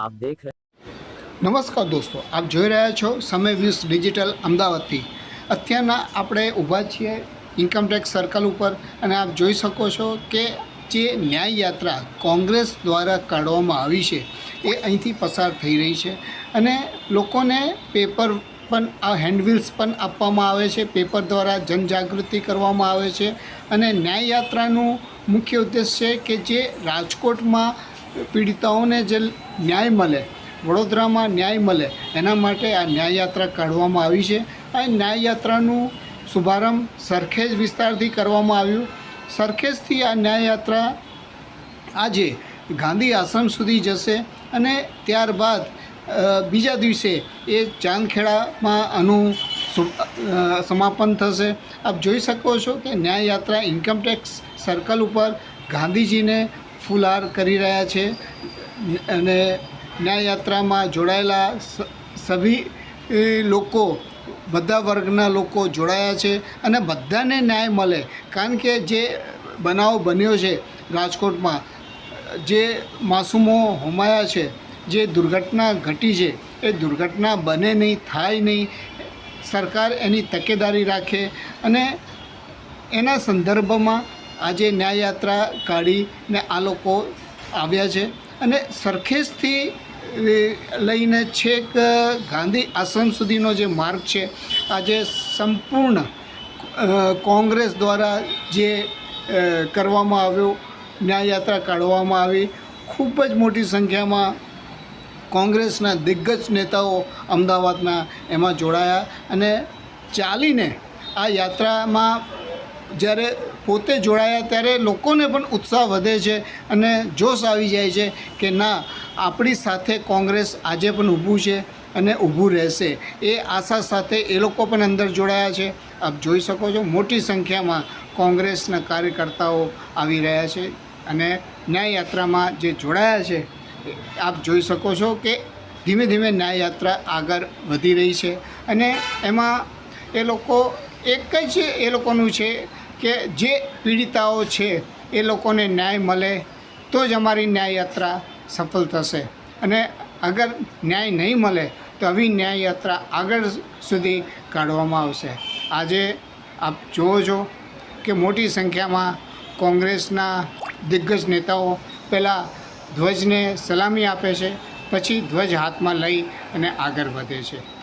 આપ દેખ નમસ્કાર દોસ્તો, આપ જોઈ રહ્યા છો સમય ન્યૂઝ ડિજિટલ અમદાવાદથી. અત્યારના આપણે ઊભા છીએ ઇન્કમટેક્સ સર્કલ ઉપર અને આપ જોઈ શકો છો કે જે ન્યાય યાત્રા કોંગ્રેસ દ્વારા કાઢવામાં આવી છે, એ અહીંથી પસાર થઈ રહી છે. અને લોકોને પેપર પણ, આ હેન્ડવિલ્સ પણ આપવામાં આવે છે પેપર દ્વારા જનજાગૃતિ કરવામાં આવે છે. અને ન્યાય યાત્રાનું મુખ્ય ઉદ્દેશ છે કે જે રાજકોટમાં પીડિતાઓને જે ન્યાય મળે, વડોદરામાં ન્યાય મળે, એના માટે આ ન્યાય યાત્રા કાઢવામાં આવી છે. આ ન્યાય યાત્રાનું શુભારંભ સરખેજ વિસ્તારથી કરવામાં આવ્યું. સરખેજથી આ ન્યાય યાત્રા આજે ગાંધી આશ્રમ સુધી જશે અને ત્યારબાદ બીજા દિવસે એ ચાંદખેડામાં આનું સમાપન થશે. આપ જોઈ શકો છો કે ન્યાય યાત્રા ઇન્કમટેક્સ સર્કલ ઉપર ગાંધીજીને ફૂલહાર કરી રહ્યા છે અને ન્યાય યાત્રામાં જોડાયેલા સભી લોકો, બધા વર્ગના લોકો જોડાયા છે અને બધાને ન્યાય મળે. કારણ કે જે બનાવ બન્યો છે રાજકોટમાં, જે માસૂમો હોમાયા છે, જે દુર્ઘટના ઘટી છે, એ દુર્ઘટના બને નહીં, થાય નહીં, સરકાર એની તકેદારી રાખે અને એના સંદર્ભમાં આજે ન્યાયયાત્રા કાઢીને આ લોકો આવ્યા છે. અને સરખેજથી લઈને છેક ગાંધી આશ્રમ સુધીનો જે માર્ગ છે, આજે સંપૂર્ણ કોંગ્રેસ દ્વારા જે કરવામાં આવ્યો, ન્યાયયાત્રા કાઢવામાં આવી. ખૂબ જ મોટી સંખ્યામાં કોંગ્રેસના દિગ્ગજ નેતાઓ અમદાવાદના એમાં જોડાયા. અને ચાલીને આ યાત્રામાં જ્યારે પોતે જોડાયા ત્યારે લોકોને પણ ઉત્સાહ વધે છે અને જોશ આવી જાય છે કે ના, આપણી સાથે કોંગ્રેસ આજે પણ ઊભું છે અને ઊભું રહેશે. એ આશા સાથે એ લોકો પણ અંદર જોડાયા છે. આપ જોઈ શકો છો મોટી સંખ્યામાં કોંગ્રેસના કાર્યકર્તાઓ આવી રહ્યા છે અને ન્યાય યાત્રામાં જે જોડાયા છે આપ જોઈ શકો છો કે ધીમે ધીમે ન્યાય યાત્રા આગળ વધી રહી છે અને એમાં એ લોકો એક જ એ લોકોનું છે કે જે પીડિતાઓ છે, એ લોકોને ન્યાય મળે, તો જ અમારી ન્યાય યાત્રા સફળ થશે. અને અગર ન્યાય નહીં મળે, તો આવી ન્યાય યાત્રા આગળ સુધી કાઢવામાં આવશે. આજે આપ જુઓ છો કે મોટી સંખ્યામાં કોંગ્રેસના દિગ્ગજ નેતાઓ પહેલાં ધ્વજને સલામી આપે છે, પછી ધ્વજ હાથમાં લઈ અને આગળ વધે છે.